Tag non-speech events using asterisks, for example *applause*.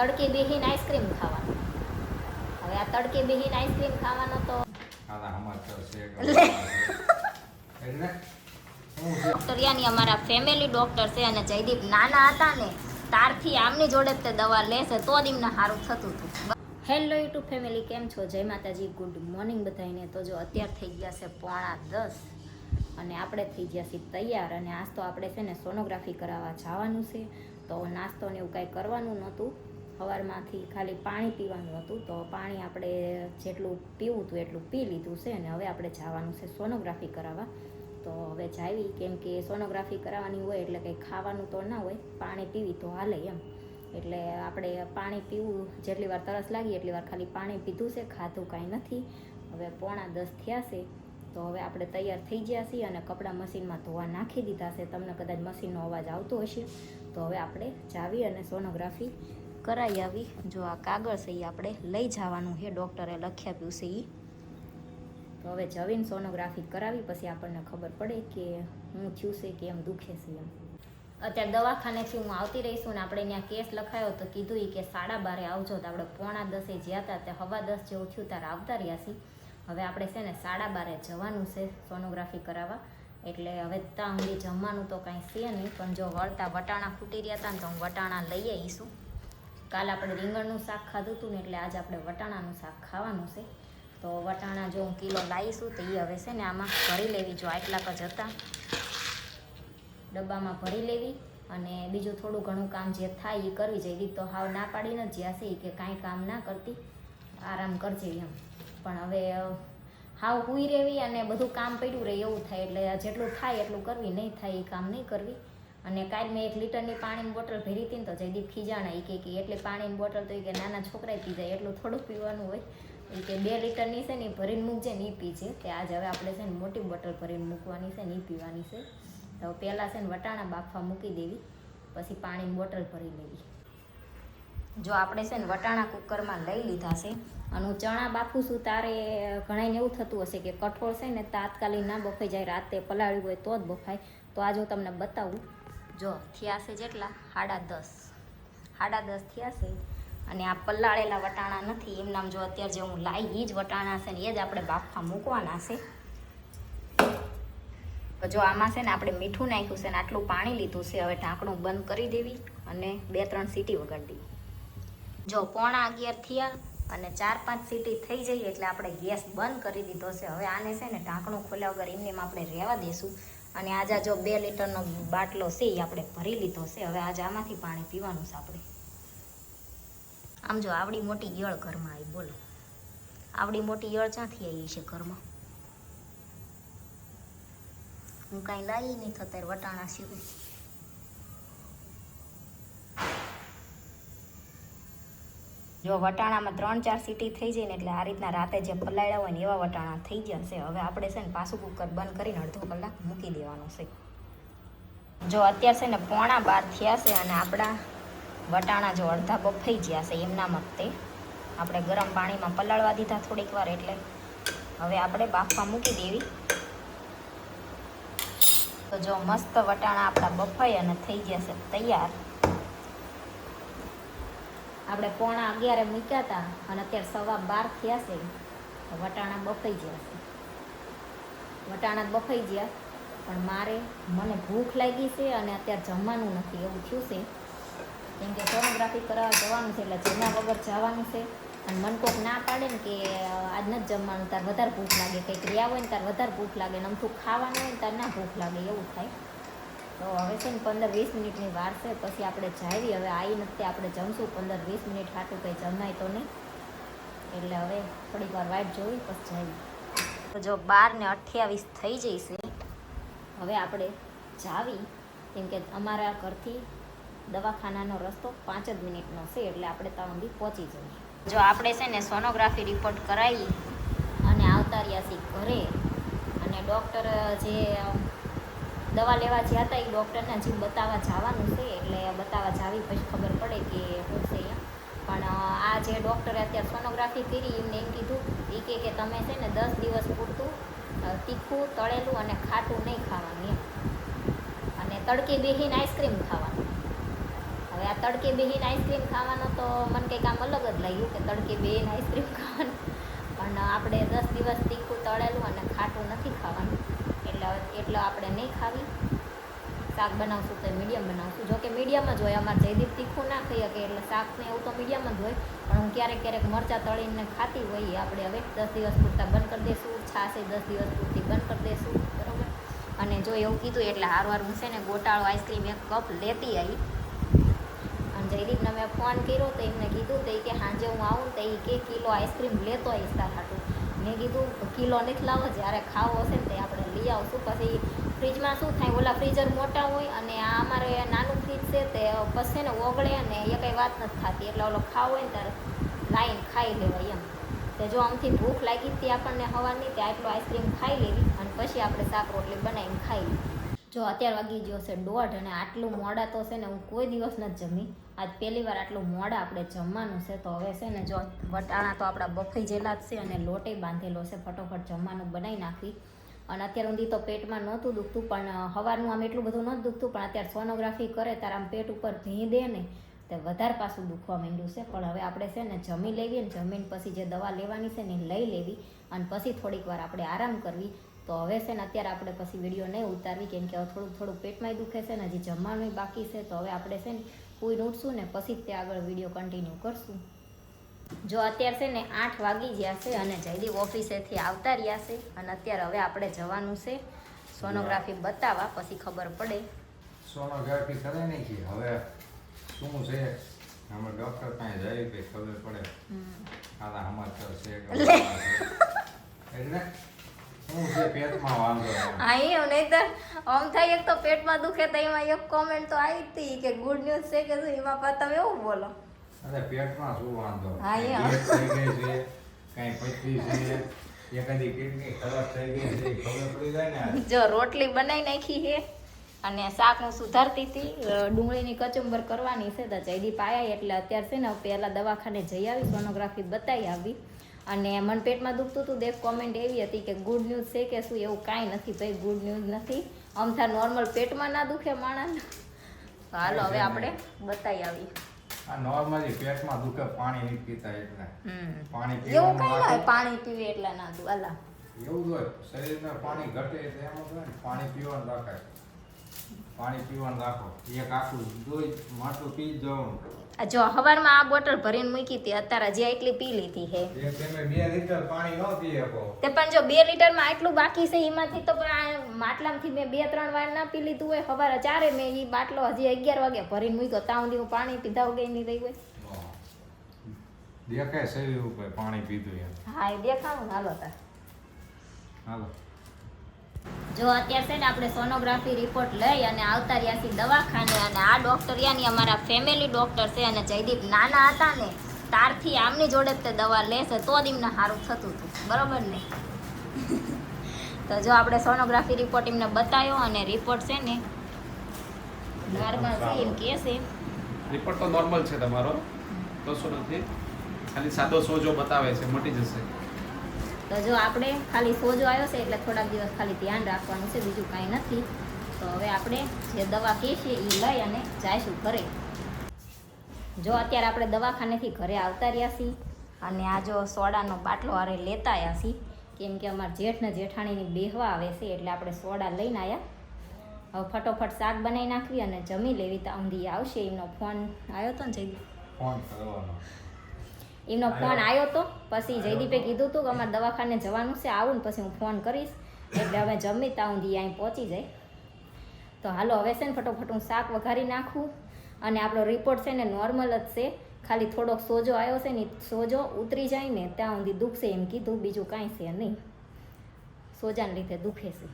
તડકે બેહીને આઈસ્ક્રીમ ખાવાનું. હવે આ તડકે બેહીને આઈસ્ક્રીમ ખાવાનો તો ડોક્ટરિયાની અમારા ફેમિલી ડોક્ટર છે. અને જયદીપ નાના હતા ને તારથી આમની જોડે તે દવા લેશે તો જ એમને સારું થતું હતું. હેલો યુટ્યુબ ફેમિલી કેમ છો? જય માતાજી ગુડ મોર્નિંગ બધાને તો જો અત્યાર થઈ ગયા છે પોણા દસ અને આપણે થઈ ગયા છીએ તૈયાર અને આજ તો આપણે છે ને સોનોગ્રાફી કરાવવા જવાનું છે. તો નાસ્તો ને એવું કાંઈ કરવાનું નહોતું. સવારમાંથી ખાલી પાણી પીવાનું હતું, તો પાણી આપણે જેટલું પીવું હતું એટલું પી લીધું છે અને હવે આપણે જવાનું છે સોનોગ્રાફી કરાવવા. તો હવે જાવી, કેમ કે સોનોગ્રાફી કરાવવાની હોય એટલે કંઈ ખાવાનું તો ના હોય, પાણી પીવી તો હાલે એમ. એટલે આપણે પાણી પીવું જેટલી વાર તરસ લાગી એટલી વાર ખાલી પાણી પીધું છે, ખાધું કાંઈ નથી. હવે પોણા દસ થયા છે, તો હવે આપણે તૈયાર થઈ ગયા છીએ અને કપડાં મશીનમાં ધોવા નાખી દીધા છે. તમને કદાચ મશીનનો અવાજ આવતો હશે. તો હવે આપણે જાવી અને સોનોગ્રાફી કરાવી આવી. જો આ કાગળ છે એ આપણે લઈ જવાનું છે. ડૉક્ટરે લખી આપ્યું છે એ તો હવે જવીન સોનોગ્રાફી કરાવી, પછી આપણને ખબર પડે કે હું થયું છે કે એમ દુખે છે એમ. અત્યારે દવાખાનેથી હું આવતી રહીશું ને આપણે ત્યાં કેસ લખાયો તો કીધું એ કે સાડા બારે આવજો તો આપણે પોણા દસે જ્યાં હતા તે હવા દસ જેવું થયું ત્યારે આવતા રહ્યા છીએ. હવે આપણે છે ને સાડા બારે જવાનું છે સોનોગ્રાફી કરાવવા. એટલે હવે ત્યાં સુધી જમવાનું તો કાંઈ છે નહીં, પણ જો વળતા વટાણા ફૂટી રહ્યા હતા ને તો હું વટાણા લઈ આવીશું. કાલ આપણે રીંગણનું શાક ખાધું હતું ને એટલે આજે આપણે વટાણાનું શાક ખાવાનું છે. તો વટાણા જો હું કિલો લાવીશું તો એ હવે છે ને આમાં ભરી લેવી, જો આટલા જ હતા. ડબ્બામાં ભરી લેવી અને બીજું થોડું ઘણું કામ જે થાય એ કરવી જઈ તો હાવ ના પાડીને જ જ્યાં છે કે કાંઈ કામ ના કરતી. આરામ કરજે એમ. પણ હવે હાવ હુઈ રહેવી અને બધું કામ પડ્યું રહે એવું થાય એટલે જેટલું થાય એટલું કરવી, નહીં થાય એ કામ નહીં કરવી. અને કાલ મેં એક લીટરની પાણીની બોટલ ભરી હતી ને તો જયદીપ ખીજાણા એ કે એટલી પાણીની બોટલ તો એ કે નાના છોકરાએ પી જાય, એટલું થોડુંક પીવાનું હોય. એ કે બે લીટરની છે ને એ ભરીને મૂકજે ને એ છે કે આજે હવે આપણે છે ને મોટી બોટલ ભરીને મૂકવાની છે ને એ પીવાની છે. તો પહેલાં છે ને વટાણા બાફવા મૂકી દેવી, પછી પાણીની બોટલ ભરી લેવી. જો આપણે છે ને વટાણા કુકરમાં લઈ લીધા છે, અને હું ચણા બાફું છું, તારે ઘણાને એવું થતું હશે કે કઠોળ છે ને તાત્કાલિક ના બફાઈ જાય, રાતે પલાળ્યું હોય તો જ બફાય. તો આજે હું તમને બતાવું જો, થયા છે જેટલા? સાડા દસ. સાડા દસ થયા છે અને આ પલાળેલા વટાણા નથી. એમનામ જો અત્યારે જે હું લાવી એ જ વટાણા છે ને, એ જ આપણે બાફા મૂકવાના છે. જો આમાં છે ને આપણે મીઠું નાખ્યું છે ને, આટલું પાણી લીધું છે, હવે ઢાંકણું બંધ કરી દેવી અને બે ત્રણ સીટી વગાડી જો પોણા અગિયાર થયા અને ચાર પાંચ સીટી થઈ જઈએ એટલે આપણે ગેસ બંધ કરી દીધો છે. હવે આને છે ને ઢાંકણું ખોલ્યા વગર એમને આપણે રહેવા દઈશું અને આજે જો બે લીટરનો બાટલો છે એ આપણે ભરી લીધો છે. હવે આજે આમાંથી પાણી પીવાનું છે આપણે. આમ જો આવડી મોટી ઈયળ ઘરમાં આવી, બોલો. આવડી મોટી ઈયળ ક્યાંથી આવી છે ઘરમાં? હું કાંઈ લાવી નહીં થતા, વટાણા સિવાય. જો વટાણામાં ત્રણ, ચાર સીટી થઈ જાય ને એટલે આ રીતના રાતે જે પલાળ્યા હોય ને એવા વટાણા થઈ જશે હવે આપણે છે ને પાછું કુકર બંધ કરીને અડધો કલાક મૂકી દેવાનું છે. જો અત્યારે છે ને પોણા બાર થયા છે અને આપણા વટાણા જો અડધા બફાઈ ગયા છે એમના મતે. આપણે ગરમ પાણીમાં પલાળવા દીધા થોડીક વાર એટલે હવે આપણે બાફવા મૂકી દેવી. તો જો મસ્ત વટાણા આપણા બફાઈ અને થઈ ગયા છે તૈયાર. આપણે પોણા અગિયારે મૂક્યા હતા અને અત્યારે સવા બાર થયા છે. તો વટાણા બફાઈ ગયા છે. વટાણા બફાઈ ગયા, પણ મારે મને ભૂખ લાગી છે અને અત્યારે જમવાનું નથી એવું થયું છે. કેમ કે સોનોગ્રાફી કરાવવા જવાનું છે એટલે જમ્યા વગર જવાનું છે. અને મન કોક ના પાડે ને કે આજ નથી જમવાનું, તાર વધારે ભૂખ લાગે. કંઈક રહ્યા હોય ને તાર વધારે ભૂખ લાગે ને અમથું ખાવાનું હોય ને તાર ના ભૂખ લાગે એવું થાય. તો હવે છે ને પંદર વીસ મિનિટની વાર છે, પછી આપણે જાવી. હવે આવી નથી આપણે જમશું. પંદર વીસ મિનિટ ખાટું કંઈ જમાય તો નહીં. એટલે હવે થોડીક વાર વાઇટ જોઈ પછી જાવી. તો જો બાર ને અઠ્યાવીસ થઈ જઈશે હવે આપણે જાવી. કેમ કે અમારા ઘરથી દવાખાનાનો રસ્તો પાંચ જ મિનિટનો છે, એટલે આપણે ત્યાં સુધી પહોંચી જઈએ જો આપણે છે ને સોનોગ્રાફી રિપોર્ટ કરાવી અને આવતા રહ્યા છીએ ઘરે. અને ડૉક્ટર જે દવા લેવા જ્યાં હતા એ ડૉક્ટરના જીવ બતાવવા જવાનું છે, એટલે બતાવવા જાવી પછી ખબર પડે કે શું છે એમ. પણ આ જે ડૉક્ટરે અત્યારે સોનોગ્રાફી કરી, એમને એમ કીધું એ કહે કે તમે છે ને દસ દિવસ પૂરતું તીખું, તળેલું અને ખાટું નહીં ખાવાનું એમ. અને તડકે બેહીને આઈસ્ક્રીમ ખાવાનું. હવે આ તડકે બેહીને આઈસ્ક્રીમ ખાવાનો તો મને કંઈક આમ અલગ જ લાગ્યું કે તડકે બેહીને આઈસ્ક્રીમ ખાવાનું. પણ, આપણે દસ દિવસ તીખું, તળેલું અને ખાટું નથી ખાવાનું. એટલે એટલે આપણે નહીં ખાવી. શાક બનાવશું તો મીડિયમ બનાવશું. જો કે મીડિયમ જ હોય, અમારે જયદીપ તીખું ના ખાઈ શકે એટલે શાક ને એવું તો મીડિયમ જ હોય, પણ હું ક્યારેક ક્યારેક મરચાં તળીને ખાતી હોઈએ આપણે હવે. દસ દિવસ પૂરતા બંધ કરી દઈશું છાશ દસ દિવસ પૂરતી બંધ કરી દઈશું બરાબર? અને જો એવું કીધું એટલે હારવાર હું છે ને ગોટાળો આઈસ્ક્રીમ એક કપ લેતી આવી અને જયદીપને મેં ફોન કર્યો તો એમને કીધું તો એ કે સાંજે હું આવું તો એ કે કિલો આઈસ્ક્રીમ લેતો આવીશ તાર હાટું. મેં કીધું કિલો નથી લાવો, જ્યારે ખાવો હશે ને તે આપણે લઈ આવશું પછી ફ્રીજમાં શું થાય? ઓલા ફ્રીઝર મોટા હોય અને આ અમારે નાનું ફ્રીજ છે, તે પછી ને ઓગળે અને એ કંઈ વાત નથી થતી. એટલે ઓલો ખાવો હોય ને ત્યારે લાઈન ખાઈ લેવાય એમ. તે જો આમથી ભૂખ લાગી હતી આપણને હવાની, તે આટલો આઈસ્ક્રીમ ખાઈ લેવી અને પછી આપણે શાક રોટલી બનાવીને ખાઈ લેવી જો અત્યારે વાગી ગયો છે દોઢ અને આટલું મોડા તો છે ને હું કોઈ દિવસ નથી જમી. આજ પહેલી વાર આટલું મોડા આપણે જમવાનું છે તો હવે છે ને જો વટાણા તો આપણા બફાઈ જેલા જ છે અને લોટે બાંધેલો છે ફટોફટ જમવાનું બનાવી નાખવી અને અત્યાર સુધી તો પેટમાં નહોતું દુખતું પણ સવારનું આમ એટલું બધું નહોતું દુખતું પણ અત્યારે સોનોગ્રાફી કરે ત્યારે આમ પેટ ઉપર ભી દે ને તે વધારે પાછું દુખવા માંડ્યું છે. પણ હવે આપણે છે ને જમી લેવી અને જમીન પછી જે દવા લેવાની છે ને લઈ લેવી અને પછી થોડીક વાર આપણે આરામ કરવી. તો હવે છે ને અત્યારે આપણે પછી વીડિયો નહીં ઉતારવી કેમ કે હવે થોડુંક થોડુંક પેટમાંય દુખે છે ને હજી જમવાનું બાકી છે તો હવે આપણે છે ને કોઈ ઉઠશું ને પછી જ તે આગળ વીડિયો કન્ટિન્યુ કરશું. જો અત્યારે છે ને આઠ વાગી ગયા છે અને જયદીપ ઓફિસેથી આવતા રહ્યા છે અને અત્યારે હવે આપણે જવાનું છે સોનોગ્રાફી બતાવવા પછી ખબર પડે. સોનોગ્રાફી કરે નહીં કે હવે શું છે? અમે ડોક્ટર પાસે જઈએ કે ખબર પડે? આના સમાચાર છે *laughs* એટલે હા એમ. નહીતર આમ થાય એક તો પેટમાં દુખે તો એમાં એક કોમેન્ટ તો આવી હતી કે ગુડ ન્યૂઝ છે કે શું? એમાં પણ તમે એવું બોલો. અરે પેટમાં શું વાંધો? હા, એ. કઈ ગઈ છે એકાદી કિડની ખરાબ થઈ ગઈ છે ખબર પડી જાય ને જો રોટલી બનાવી નાખી છે અને શાક હું સુધારતી હતી. ડુંગળીની કચુંબર કરવાની છે તો જયદીપ આવ્યા એટલે અત્યારે છે ને પહેલાં દવાખાને જઈ આવી સોનોગ્રાફી બતાવી આવી. અને મનપેટમાં દુખતું હતું દેખ કોમેન્ટ એવી હતી કે ગુડ ન્યૂઝ છે કે શું? એવું કાંઈ નથી ભાઈ ગુડ ન્યૂઝ નથી. અમથા નોર્મલ પેટમાં ના દુખે માણસ. તો હાલો હવે આપણે બતાવી આવી. આ નોર્મલી પેટમાં દુખે પાણી નહીં પીતા એટલે. પાણી પીવું એવું કઈ ના પાણી પીવે એટલે ના દુ અલા. એવું જ હોય શરીરમાં પાણી ઘટે એટલે એમ હોય પાણી પીવાનું રાખાય પાણી પીવાનું રાખો. એક આખું દોઈ માટલું પી જવાનું. જો હવારમાં આ બોટલ ભરીને મૂકી હતી અત્યારે જે એટલી પી લીધી હે તમે બે લીટર પાણી ન પી શકો. તે પણ જો બે લીટરમાં આટલું બાકી છે એમાંથી તો પણ માટલામાંથી મેં બે ત્રણ વાર ના પી લીધું હોય. સવારે ચારે મેં એ બાટલો હજી અગિયાર વાગે ભરીને મૂક્યો. ત્યાં સુધી હું પાણી પીધા વગર નહીં રહી હોય. દેખાય શરીર ઉપર પાણી પીધું એમ. હા એ દેખાવું હાલો તાર. હાલો. જો અત્યારે છે ને આપણે સોનોગ્રાફી રિપોર્ટ લઈ અને આવતા રહ્યા છીએ દવાખાને અને આ ડૉક્ટર યાની અમારા ફેમિલી ડૉક્ટર છે અને જયદીપ નાના હતા ને, તારથી આમની જોડે જ તે દવા લેશે તો જ એમને સારું થતું હતું. બરાબર ને? *laughs* તો જો આપણે સોનોગ્રાફી રિપોર્ટ એમને બતાવ્યો અને રિપોર્ટ છે ને નોર્મલ છે એમ કહે છે. રિપોર્ટ તો નોર્મલ છે તમારો. કશું નથી. ખાલી સાદો સોજો બતાવે છે, મટી જશે. તો જો આપણે ખાલી સોજો આવ્યો છે એટલે થોડાક દિવસ ખાલી ધ્યાન રાખવાનું છે, બીજું કાંઈ નથી. તો હવે આપણે જે દવા કહીએ એ લઈ અને જઈશું ઘરે. જો અત્યારે આપણે દવાખાનેથી ઘરે આવતા રહ્યા છીએ અને આ જો સોડાનો બાટલો હારે લેતા આવ્યા છીએ, કેમ કે અમારા જેઠ ને જેઠાણીની બેહવા આવે છે એટલે આપણે સોડા લઈને આવ્યા હવે ફટોફટ શાક બનાવી નાખવી અને જમી લેવી, તો ઊંધી આવશે એમનો ફોન. આવ્યો હતો ને જઈ ફોન કરવાનો. એમનો ફોન આવ્યો તો પછી જયદીપે કીધું હતું કે અમારે દવાખાને જવાનું છે આવું ને પછી હું ફોન કરીશ. એટલે અમે જમી ત્યાં સુધી અહીં પહોંચી જાય તો હાલો હવે છે ને ફટોફટ હું શાક વઘારી નાખું. અને આપણો રિપોર્ટ છે ને નોર્મલ જ છે. ખાલી થોડોક સોજો આવ્યો છે ને સોજો ઉતરી જાય ને ત્યાં સુધી દુખશે એમ કીધું બીજું કાંઈ છે નહીં. સોજાને લીધે દુખે છે.